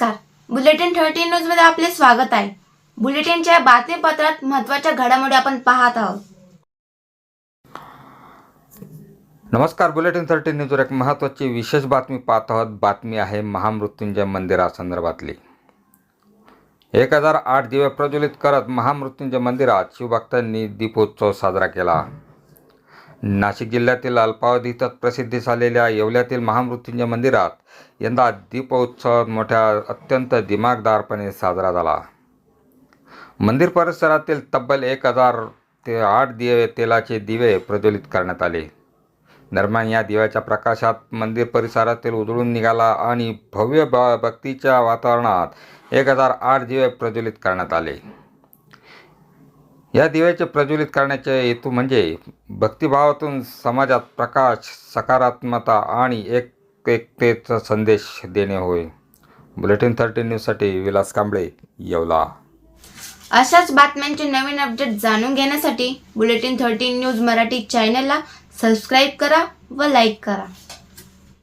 नमस्कार. Bulletin thirteen न्यूजमध्ये आपले स्वागत आहे. बुलेटिनच्या बातमीपत्रात महत्त्वाच्या घडामोडी आपण पाहत आहोत. नमस्कार बुलेटिन थर्टी न्यूजवर एक महत्त्वाची विशेष बातमी पाहत आहोत. बातमी आहे महामृत्युंजय मंदिरासंदर्भातली एक हजार आठ दिवे प्रज्वलित करत महामृत्युंजय मंदिरात शिवभक्तांनी दीपोत्सव साजरा केला. नाशिक जिल्ह्यातील अल्पावधीतच प्रसिद्धीस आलेल्या येवल्यातील महामृत्युंजय मंदिरात यंदा दीपोत्सव मोठ्या अत्यंत दिमागदारपणे साजरा झाला. मंदिर परिसरातील तब्बल एक हजार ते आठ दिवे तेलाचे दिवे प्रज्वलित करण्यात आले. दरम्यान या दिव्याच्या प्रकाशात मंदिर परिसरातील उजळून निघाला आणि भव्य भक्तीच्या वातावरणात एक हजार आठ दिवे प्रज्वलित करण्यात आले. या दिव्याचे प्रज्वलित करण्याचे हेतू म्हणजे भक्तिभावातून समाजात प्रकाश सकारात्मकता आणि एक एकतेचा संदेश देणे होय. बुलेटिन थर्टी न्यूजसाठी विलास कांबळे येवला. अशाच बातम्यांचे नवीन अपडेट जाणून घेण्यासाठी बुलेटिन थर्टी न्यूज मराठी चॅनलला सबस्क्राईब करा व लाईक करा.